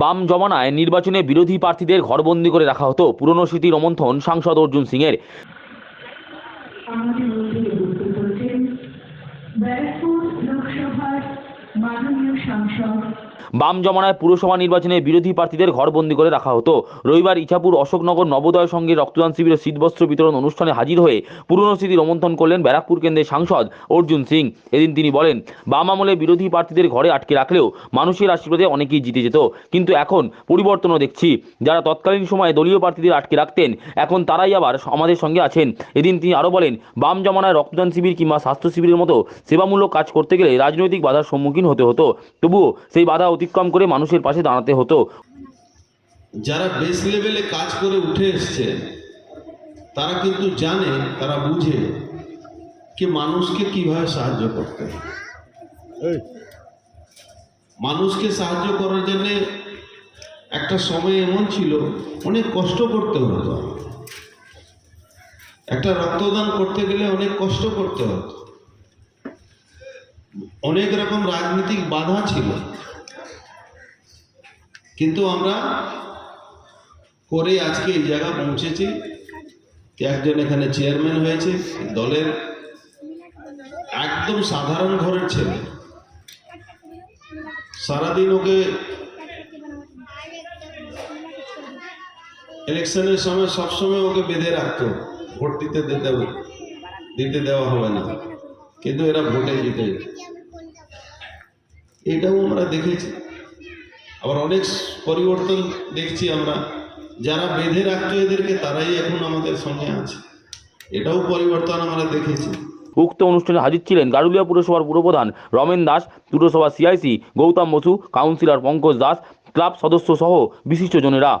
বাম জমানায় নির্বাচনে বিরোধী প্রার্থীদের ঘরবন্দি করে রাখা হতো। পুরনো স্মৃতি রোমন্থন সাংসদ অর্জুন সিংয়ের। ব্যারাকপুর লোকসভার বাম জমানায় পুরসভা নির্বাচনে বিরোধী প্রার্থীদের ঘরবন্দি করে রাখা হতো। রবিবার ইছাপুর অশোকনগর নবোদয় সঙ্গে রক্তদান শিবিরের শীতবস্ত্র বিতরণ অনুষ্ঠানে হাজির হয়ে পুরনো স্মৃতি রোমন্থন করলেন ব্যারাকপুর কেন্দ্রের সাংসদ অর্জুন সিং। এদিন তিনি বলেন, বাম আমলে বিরোধী প্রার্থীদের ঘরে আটকে রাখলেও মানুষের আশীর্বাদে অনেকেই জিতে যেত। কিন্তু এখন পরিবর্তনও দেখছি। যারা তৎকালীন সময়ে দলীয় প্রার্থীদের আটকে রাখতেন, এখন তারাই আবার আমাদের সঙ্গে আছেন। এদিন তিনি আরও বলেন, বাম জমানায় রক্তদান শিবির কিংবা স্বাস্থ্য শিবিরের মতো সেবামূলক কাজ করতে গেলে রাজনৈতিক বাধার সম্মুখীন হতে হতো। তবুও সেই বাধা অতিক্রম করে মানুষের পাশে দাঁড়াতে হতো। যারা বেস লেভেলে কাজ করে উঠে এসছে তারা কিন্তু জানে তারা বুঝে কি মানুষকে কীভাবে সাহায্য করতে মানুষকে সাহায্য করার জন্য একটা সময় এমন ছিল অনেক কষ্ট করতে হতো। একটা রক্তদান করতে গেলে অনেক কষ্ট করতে হতো। অনেক রকম রাজনৈতিক বাধা ছিল। কিন্তু আমরা করে আজকে এই জায়গা পৌঁছেছি। একজন এখানে চেয়ারম্যান হয়েছে, দলের একদম সাধারণ ঘরের ছেলে। সারাদিন ওকে ইলেকশনের সময় সবসময় ওকে বেঁধে রাখতো, ভোট দিতে দিতে দিতে দেওয়া হবে না। কিন্তু এরা ভোটে জিতে। এটাও আমরা দেখেছি। আবার অনেক পরিবর্তন দেখছি আমরা। যারা বেঁধে রাখতো এদেরকে, তারাই এখন আমাদের সঙ্গে আছে। এটাও পরিবর্তন আমরা দেখেছি। উক্ত অনুষ্ঠানে হাজির ছিলেন গারুলিয়া পুরসভার পুরপ্রধান রমেন দাস পুরসভা CIC Goutam Basu, councillor Pankaj Das, club সদস্য সহ বিশিষ্টজনেরা।